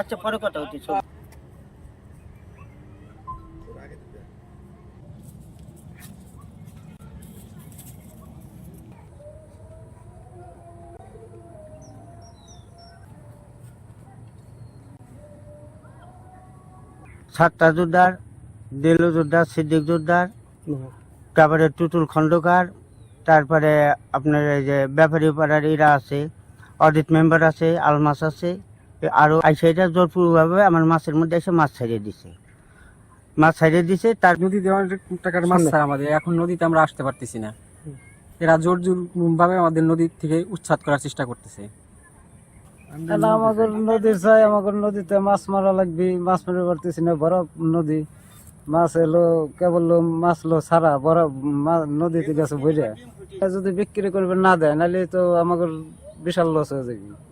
আচ্ছা পরে কথা হচ্ছে। সাতটা জোরদার দেলু জোরদার সিদ্দিক জোরদার। তারপরে টুটুল খন্দকার তারপরে আপনার এই যে ব্যাপারী পাড়ার এরা আছে অডিট মেম্বার আছে আলমাস আছে এ আরও আইসা এটা আমার মাছের মধ্যে এসে মাছ ছাড়িয়ে দিছে। মাছ ছাড়িয়ে দিছে তার নদীতে অনেক টাকার মাছ ছাড়া আমাদের এখন নদীতে আমরা আসতে পারতেছি না। এরা জোর জোর ভাবে আমাদের নদীর থেকে উচ্ছেদ করার চেষ্টা করতেছে। না আমাদের নদী চাই? আমাদের নদীতে মাছ মারা লাগবে মাছ মারতে পারতেছি না বড় নদী। মাছ এলো, কেবল মাছ লো সারা বড় নদীতে গেছে বুঝে যদি বিক্রি করবে না দেয়, নাহলে তো আমাদের বিশাল লস হয়ে যাবে।